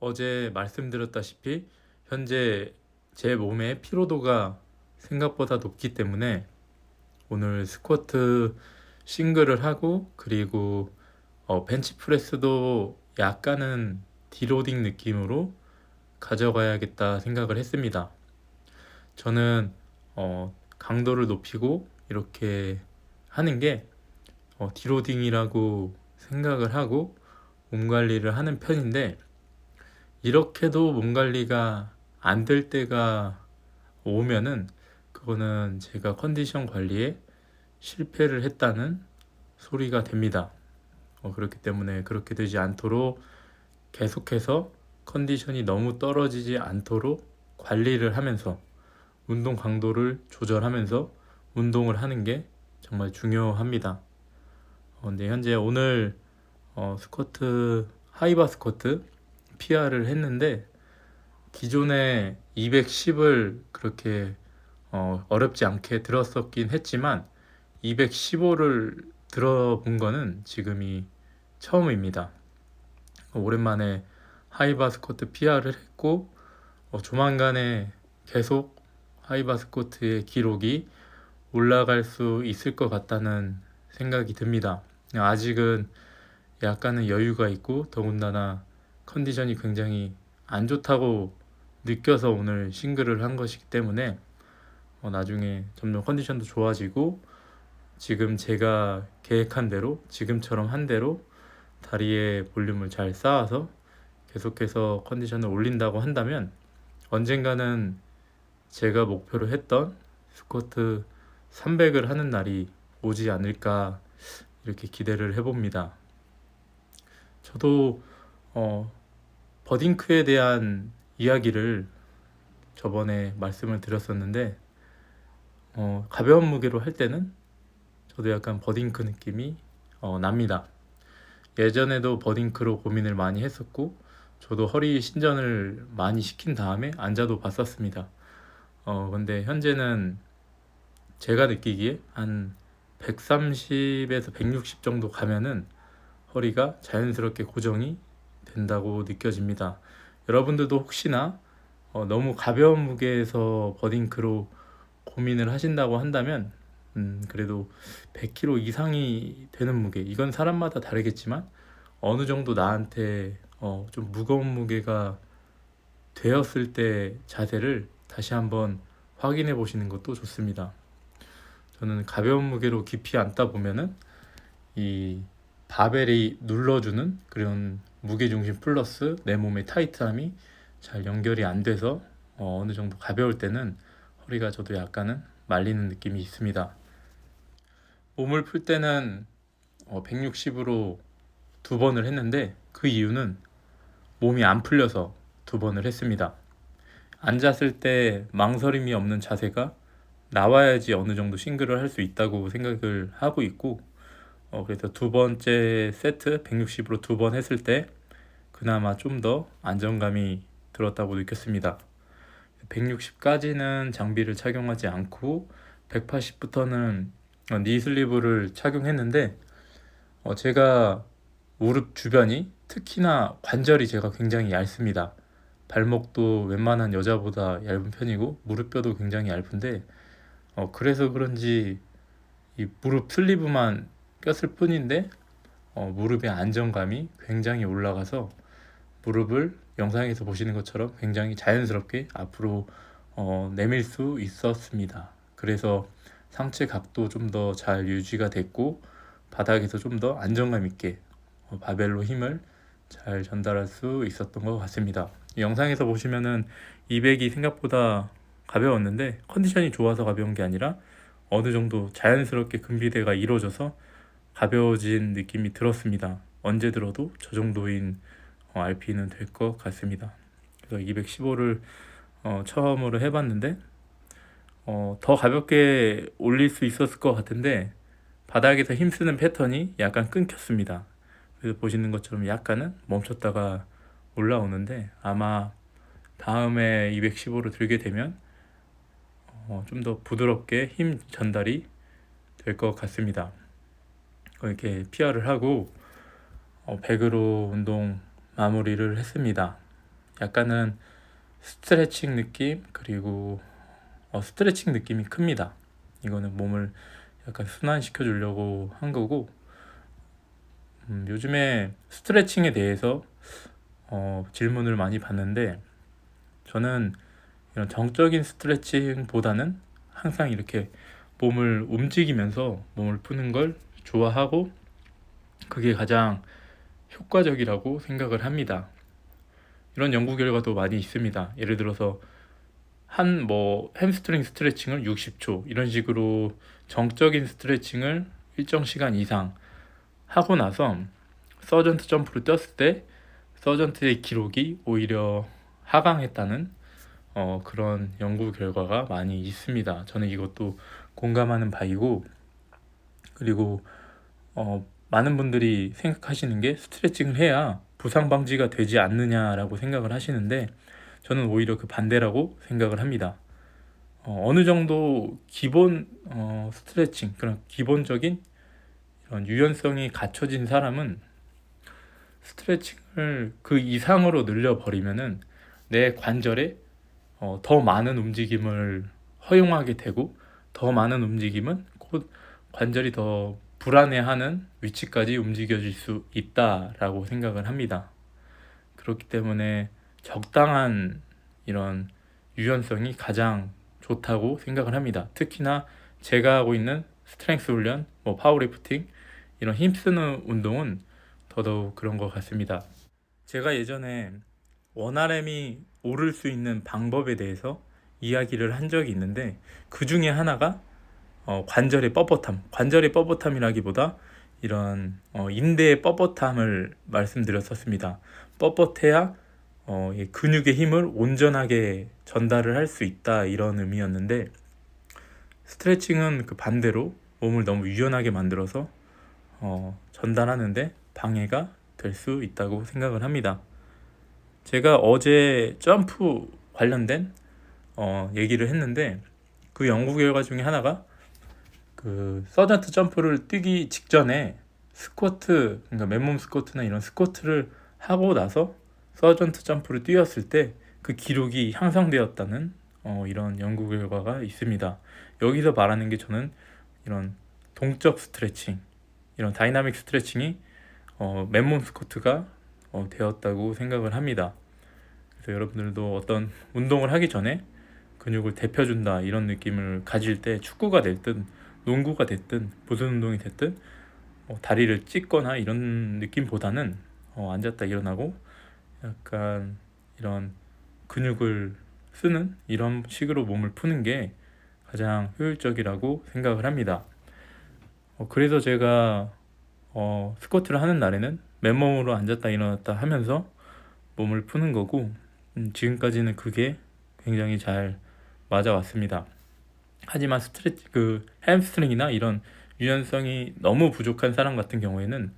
어제 말씀드렸다시피 현재 제 몸의 피로도가 생각보다 높기 때문에 오늘 스쿼트 싱글을 하고 그리고 어, 벤치프레스도 약간은 디로딩 느낌으로 가져가야겠다 생각을 했습니다. 저는 어, 강도를 높이고 이렇게 하는 게 어, 디로딩이라고 생각을 하고 몸 관리를 하는 편인데 이렇게도 몸 관리가 안 될 때가 오면은 그거는 제가 컨디션 관리에 실패를 했다는 소리가 됩니다. 어, 그렇기 때문에 그렇게 되지 않도록 계속해서 컨디션이 너무 떨어지지 않도록 관리를 하면서 운동 강도를 조절하면서 운동을 하는 게 정말 중요합니다. 어, 근데 현재 오늘 어, 스쿼트 하이바 스쿼트 PR을 했는데 기존에 210을 그렇게 어, 어렵지 않게 들었었긴 했지만 215를 들어본 거는 지금이 처음입니다. 오랜만에 하이바 스쿼트 PR을 했고 어, 조만간에 계속 하이바 스쿼트의 기록이 올라갈 수 있을 것 같다는 생각이 듭니다. 아직은 약간은 여유가 있고 더군다나 컨디션이 굉장히 안 좋다고 느껴서 오늘 싱글을 한 것이기 때문에 어, 나중에 점점 컨디션도 좋아지고 지금 제가 계획한 대로 지금처럼 한 대로 다리의 볼륨을 잘 쌓아서 계속해서 컨디션을 올린다고 한다면 언젠가는 제가 목표로 했던 스쿼트 300을 하는 날이 오지 않을까 이렇게 기대를 해봅니다. 저도 어, 버딩크에 대한 이야기를 저번에 말씀을 드렸었는데 어, 가벼운 무게로 할 때는 저도 약간 버딩크 느낌이 어, 납니다. 예전에도 버딩크로 고민을 많이 했었고 저도 허리 신전을 많이 시킨 다음에 앉아도 봤었습니다. 어, 근데 현재는 제가 느끼기에 한 130에서 160 정도 가면은 허리가 자연스럽게 고정이 된다고 느껴집니다. 여러분들도 혹시나 어, 너무 가벼운 무게에서 버딩크로 고민을 하신다고 한다면 음, 그래도 100kg 이상이 되는 무게 이건 사람마다 다르겠지만 어느 정도 나한테 어, 좀 무거운 무게가 되었을 때 자세를 다시 한번 확인해 보시는 것도 좋습니다. 저는 가벼운 무게로 깊이 앉다 보면은 이 바벨이 눌러주는 그런 무게 중심 플러스 내 몸의 타이트함이 잘 연결이 안 돼서 어, 어느 정도 가벼울 때는 허리가 저도 약간은 말리는 느낌이 있습니다. 몸을 풀 때는 어, 160으로 두 번을 했는데 그 이유는 몸이 안 풀려서 두 번을 했습니다. 앉았을 때 망설임이 없는 자세가 나와야지 어느 정도 싱글을 할 수 있다고 생각을 하고 있고 어, 그래서 두 번째 세트 160으로 두 번 했을 때 그나마 좀 더 안정감이 들었다고 느꼈습니다. 160까지는 장비를 착용하지 않고 180부터는 니 슬리브를 착용했는데 어, 제가 무릎 주변이 특히나 관절이 제가 굉장히 얇습니다. 발목도 웬만한 여자보다 얇은 편이고 무릎뼈도 굉장히 얇은데 어, 그래서 그런지 이 무릎 슬리브만 꼈을 뿐인데 어, 무릎의 안정감이 굉장히 올라가서 무릎을 영상에서 보시는 것처럼 굉장히 자연스럽게 앞으로 어, 내밀 수 있었습니다. 그래서 상체 각도 좀 더 잘 유지가 됐고 바닥에서 좀 더 안정감 있게 어, 바벨로 힘을 잘 전달할 수 있었던 것 같습니다. 영상에서 보시면은 200이 생각보다 가벼웠는데 컨디션이 좋아서 가벼운 게 아니라 어느 정도 자연스럽게 근비대가 이루어져서 가벼워진 느낌이 들었습니다. 언제 들어도 저 정도인 어, RP는 될 것 같습니다. 그래서 215를 어, 처음으로 해봤는데 어, 더 가볍게 올릴 수 있었을 것 같은데 바닥에서 힘쓰는 패턴이 약간 끊겼습니다. 그래서 보시는 것처럼 약간은 멈췄다가 올라오는데 아마 다음에 215로 들게 되면 어, 좀 더 부드럽게 힘 전달이 될 것 같습니다. 이렇게 PR을 하고 어, 100으로 운동 마무리를 했습니다. 약간은 스트레칭 느낌 그리고 어, 스트레칭 느낌이 큽니다. 이거는 몸을 약간 순환시켜 주려고 한 거고 음, 요즘에 스트레칭에 대해서 어, 질문을 많이 받는데 저는 이런 정적인 스트레칭보다는 항상 이렇게 몸을 움직이면서 몸을 푸는 걸 좋아하고 그게 가장 효과적이라고 생각을 합니다. 이런 연구 결과도 많이 있습니다. 예를 들어서 한 뭐 햄스트링 스트레칭을 60초 이런 식으로 정적인 스트레칭을 일정 시간 이상 하고 나서 서전트 점프를 뛰었을 때 서전트의 기록이 오히려 하강했다는 어, 그런 연구 결과가 많이 있습니다. 저는 이것도 공감하는 바이고 그리고 어, 많은 분들이 생각하시는 게 스트레칭을 해야 부상 방지가 되지 않느냐라고 생각을 하시는데 저는 오히려 그 반대라고 생각을 합니다. 어, 어느 정도 기본 어, 스트레칭 그런 기본적인 이런 유연성이 갖춰진 사람은 스트레칭을 그 이상으로 늘려버리면은 내 관절에 어, 더 많은 움직임을 허용하게 되고 더 많은 움직임은 곧 관절이 더 불안해하는 위치까지 움직여질 수 있다라고 생각을 합니다. 그렇기 때문에 적당한 이런 유연성이 가장 좋다고 생각을 합니다. 특히나 제가 하고 있는 스트렝스 훈련, 뭐 파워리프팅 이런 힘쓰는 운동은 더더욱 그런 것 같습니다. 제가 예전에 원RM이 오를 수 있는 방법에 대해서 이야기를 한 적이 있는데 그 중에 하나가 어, 관절의 뻣뻣함, 관절의 뻣뻣함이라기보다 이런 어, 인대의 뻣뻣함을 말씀드렸었습니다. 뻣뻣해야 어, 이 근육의 힘을 온전하게 전달을 할 수 있다 이런 의미였는데 스트레칭은 그 반대로 몸을 너무 유연하게 만들어서 어, 전달하는데 방해가 될 수 있다고 생각을 합니다. 제가 어제 점프 관련된 어, 얘기를 했는데 그 연구 결과 중에 하나가 그 서전트 점프를 뛰기 직전에 스쿼트 그러니까 맨몸 스쿼트나 이런 스쿼트를 하고 나서 서전트 점프를 뛰었을 때 그 기록이 향상되었다는 어, 이런 연구 결과가 있습니다. 여기서 말하는 게 저는 이런 동적 스트레칭, 이런 다이나믹 스트레칭이 어, 맨몸 스쿼트가 어, 되었다고 생각을 합니다. 그래서 여러분들도 어떤 운동을 하기 전에 근육을 데펴준다 이런 느낌을 가질 때 축구가 됐든 농구가 됐든 무슨 운동이 됐든 어, 다리를 찢거나 이런 느낌보다는 어, 앉았다 일어나고 약간 이런 근육을 쓰는 이런 식으로 몸을 푸는 게 가장 효율적이라고 생각을 합니다. 어, 그래서 제가 어, 스쿼트를 하는 날에는 맨몸으로 앉았다 일어났다 하면서 몸을 푸는 거고 음, 지금까지는 그게 굉장히 잘 맞아왔습니다. 하지만 스트레치 그 햄스트링이나 이런 유연성이 너무 부족한 사람 같은 경우에는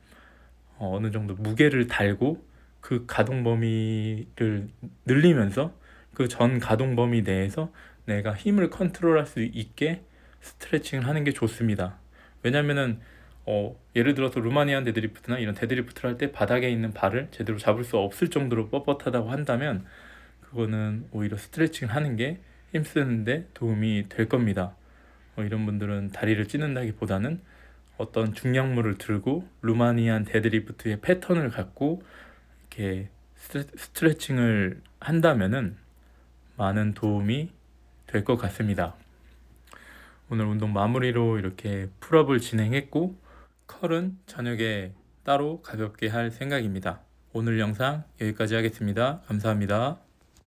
어, 어느 정도 무게를 달고 그 가동 범위를 늘리면서 그 전 가동 범위 내에서 내가 힘을 컨트롤할 수 있게 스트레칭을 하는 게 좋습니다. 왜냐면은 어, 예를 들어서 루마니안 데드리프트나 이런 데드리프트를 할 때 바닥에 있는 발을 제대로 잡을 수 없을 정도로 뻣뻣하다고 한다면 그거는 오히려 스트레칭을 하는 게 힘쓰는데 도움이 될 겁니다. 어, 이런 분들은 다리를 찢는다기보다는 어떤 중량물을 들고 루마니안 데드리프트의 패턴을 갖고 이렇게 스트레칭을 한다면은 많은 도움이 될 것 같습니다. 오늘 운동 마무리로 이렇게 풀업을 진행했고 컬은 저녁에 따로 가볍게 할 생각입니다. 오늘 영상 여기까지 하겠습니다. 감사합니다.